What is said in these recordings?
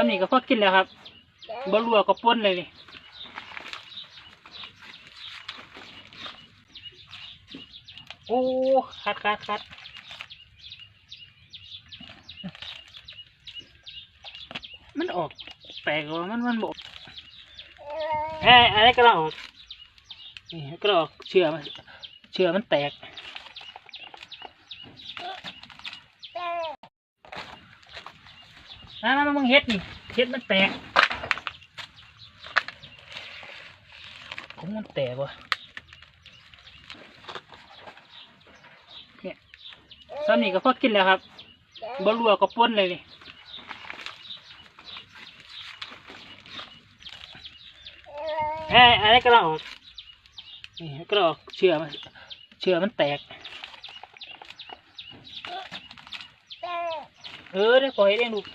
ซ้ำนี่ก็พอกินแล้วครับบะรัวก็ป้นเลยนี่โอ้คัดคัดคัดมันออกแปลกว่ามันมันบกเอ้ยอะไรก็ลอออกนี่ก็ลอออกเชื่อมันเชื่อมันแตกนะมามึงเฮ็ดนี่ เฮ็ดมันแตกของมันแตกว่ะเนี่ยซ้ำนี่ก็พอกินแล้วครับบะรัวก็ป้นเลยนี่เอ้ยอะไรก็ลองออกนี่ก็ลองออกเชื่อมันเชื่อมันแตก เออได้ปล่อยเองลูก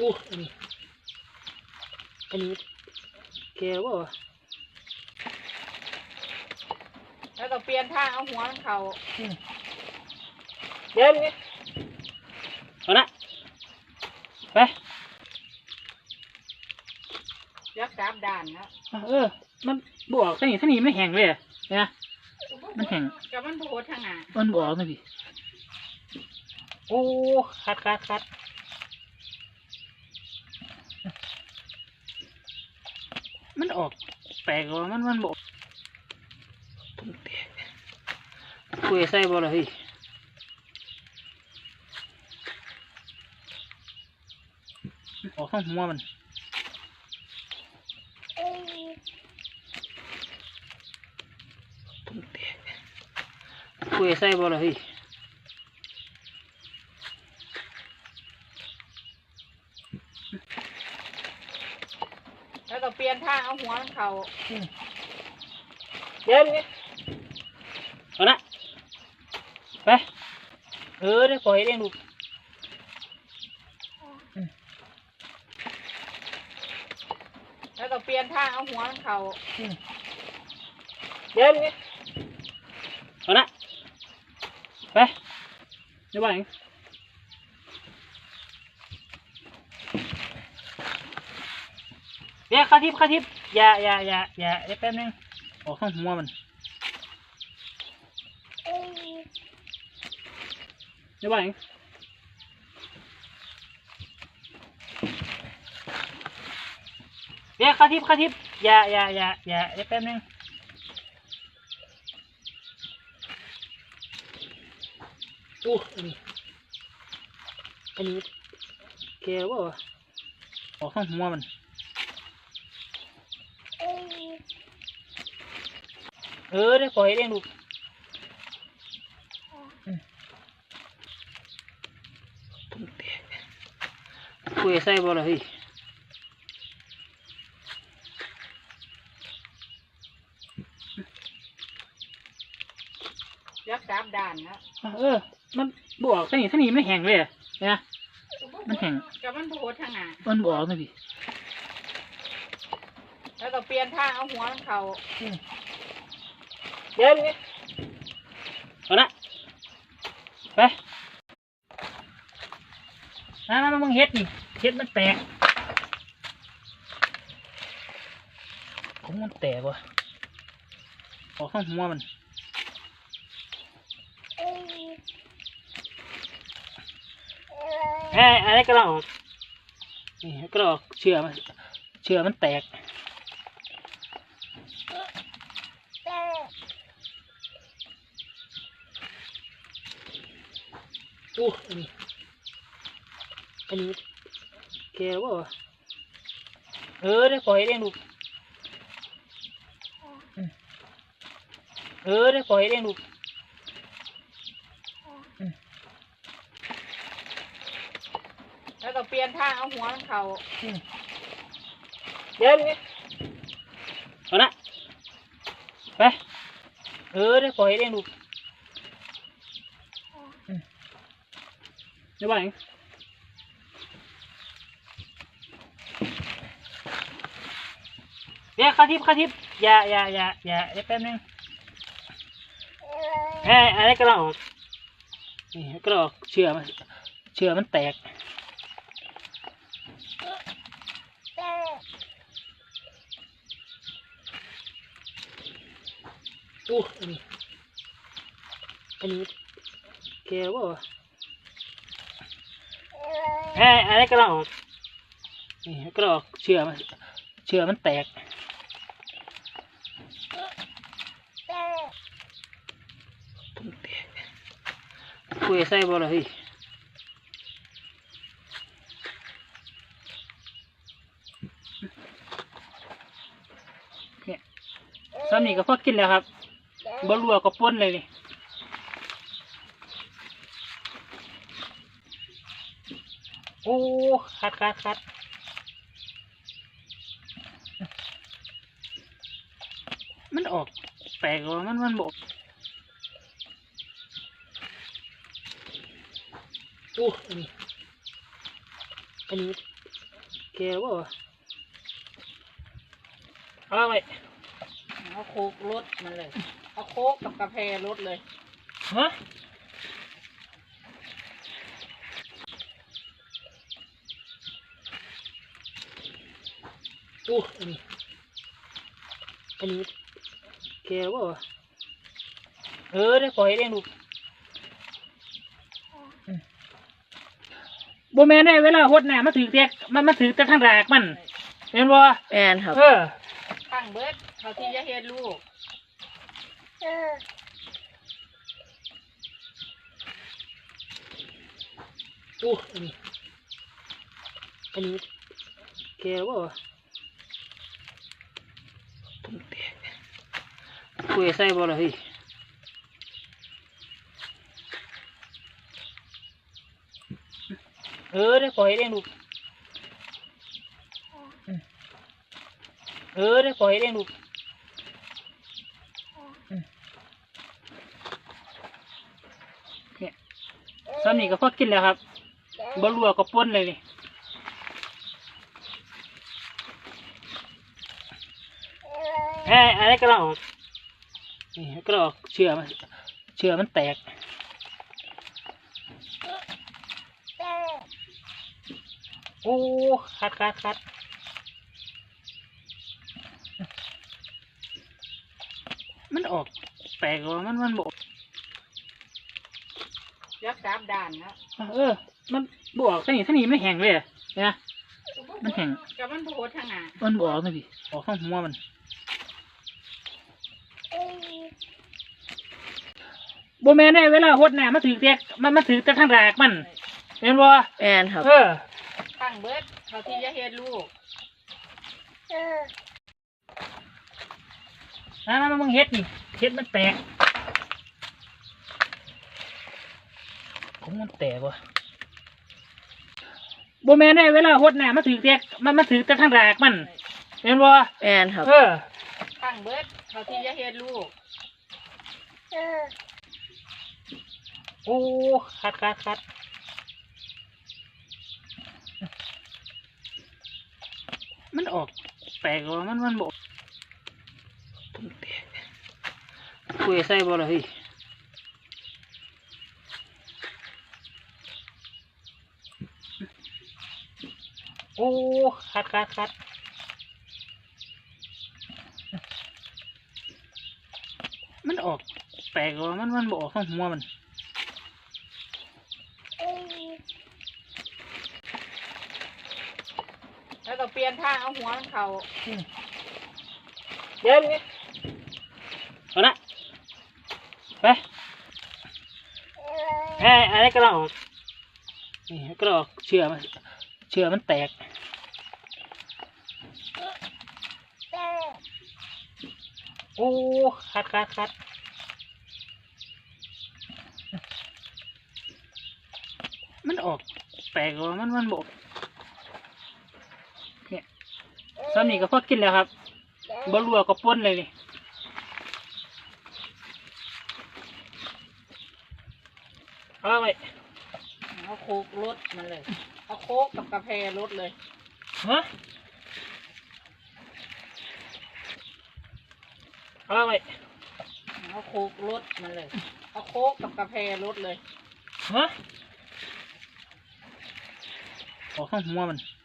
อู้อันนี้อันนี้แกว่าวะแล้วก็เปลี่ยนทางเอาหัวมันเขาอืมเดี๋ยวนี้เอานะไปยักษ์สามด่านนะเออ มันบออกท่านี้ท่านี้ไม่แห้งเลยอะเนี่ยมันแห้งกับมันโผล่ทางหน้ามันบออกนะพี่โอ้คัดคัดคัด มันออกแปลกว่ามันมันบอกคุยใส่บ่ล่ะพี่ออกข้างหัวมันคุยใส่บ่ล่ะพี่แล้ก็เปลี่ยนทางเอาหัวมันเขาเดี๋ยวนี้เอานะไปเออได้ปล่อยเองลูกแล้วก็เปลี่ยนทางเอาหัวมันเขาเดี๋ยวนี้เอานะไปเดี๋ยวว่าอย่าง เดี๋ยวขาทิพย์ข้าทิพย์อย่าอย่าอย่าอย่าเดี๋ยวแป๊บนึงออกข้างหัวมันเดี๋ยวว่าอย่างเดี๋ยวขาทิพย์ข้าทิพย์อย่าอย่าอย่าอย่าเดี๋ยวแป๊บนึงอู้อันนี้อันนี้แกว่าออกข้างหัวมัน เออได้ปล่อยเองลูกอืมคุยใส่บ่ล่ะพี่ยักษ์สามด่านนะเออ มันบออกท่านี้ท่านี้ไม่แห้งเลยอะเนี่ยมันแห้งกับมันโผล่ทางหน้ามันบออกนะพี่แล้วก็เปลี่ยนทางเอาหัวมันเขา เดี๋ยวนี้เอานะไปมามามามึงเฮ็ดนี่เฮ็ดมันแตกของมันแตกว่ะออกข้างหัวมันเอ้ยอะไรก็ลองออกนี่ก็ลองออกเชื่อมันเชื่อมันแตก อู้อันนี้อันนี้แกว่าวะเออได้ปล่อยเองลูกเออได้ปล่อยเองลูกแล้วก็เปลี่ยนท่าเอาหัวมันเข่าเดี๋ยวนี้เอานะไปเออได้ปล่อยเองลูกอืม เดี๋ยวว่าอย่างเดี๋ยวข้าทิพย์ข้าทิพย์อย่าอย่าอย่าอย่าเดี๋ยวแป๊บนึงเอ้ยอะไรก็ลองอกนี่ก็ลองออกเชื่อมันเชื่อมันแตกอู้อันนี้อันนี้แกว่า เอ้อะไรก็ลองออกนี่ก็ลองออกเชื่อมันเชื่อมันแตกคุยใส่บ่ล่ะเฮ้ยเนี่ยซ้ำนี่ก็พอกินแล้วครับบ่รัวก็ป้นเลยนี่ อ้คัดคัดคัดมันออกแปลกว่ามันมันบอกอู้อันนี้อันนี้แกว่าเอาไปเอาโคกรถมันเลย เอาโคกกับกาแฟรถเลยฮะ อู้อันนี้ อันนี้แกว่าเออได้ปล่อยเองลูกอืมบ่แม่นได้เวลาหดน่ะมาถือเตียกมันมาถือแต่ทางรากมันเห็นบ่แอนครับ เออตั้งเบิดเขาที่จะเฮ็ดลูกอู้อันนี้อันนี้แกว่า คุยใส่บ่ล่ะเฮ้ยเออได้ปล่อยเองลูกอืมเออได้ปล่อยเองลูกอืมเนี่ยซ้ำนี่ก็พอกินแล้วครับบรัวก็ป้นเลยนี่เอ้ยอะไรก็ลองออก นี่ก็ลองออกเชื่อมันเชื่อมันแตกโอ้คัดคัดคัดมันออกแปลกว่ามันมันบอกยักษ์สามด่านนะเออ มันบออกท่านี้ท่านี้ไม่แห้งเลยอะนะมันแห้งกับมันโผล่ทางหน้ามันบออกนะพี่ออกข้างหัวมัน โบแมนได้เวลาหดน่ะมาถือเตียกมันมาถือแต่ทางรากมันเห็นบ่แอนครับ เออตั้งเบิดเขาที่จะเฮ็ดลูกนะมันมึงเฮ็ดนี่เฮ็ดมันแตกของมันแตกว่ะโบแมนได้เวลาหดน่ะมาถือเตียกมันมาถือแต่ทางรากมันเห็นบ่แอนครับ เออตั้งเบิดเขาที่จะเฮ็ดลูก โอ้คัดคัดคัดมันออกแปลกว่ามันมันบอกคุยใส่บ่ล่ะเฮ้ยโอ้คัดคัดคัดมันออกแปลกว่ามันมันบอกข้างหัวมัน แล้วก็ เปลี่ยนทางเอาหัวมันเขาเดี๋ยวนี้เอาละไปเอ้ยอะไรก็ลองออกนี่ก็ลองออกเชื่อมันเชื่อมันแตกโอ้คัดคัดคัดมันออกแปลกว่ามันมันบอกเนี่ย ซ้ำนี่ก็พอกินแล้วครับบรัวก็ป้นเลยนี่เอาไปเอาโคกรถมันเลยเอาโคกกับกาแฟรถเลยฮะเอาไปเขาโคกรถมันเลยเขาโคกกับกาแฟรถเลยฮะออกข้างหัวมันเ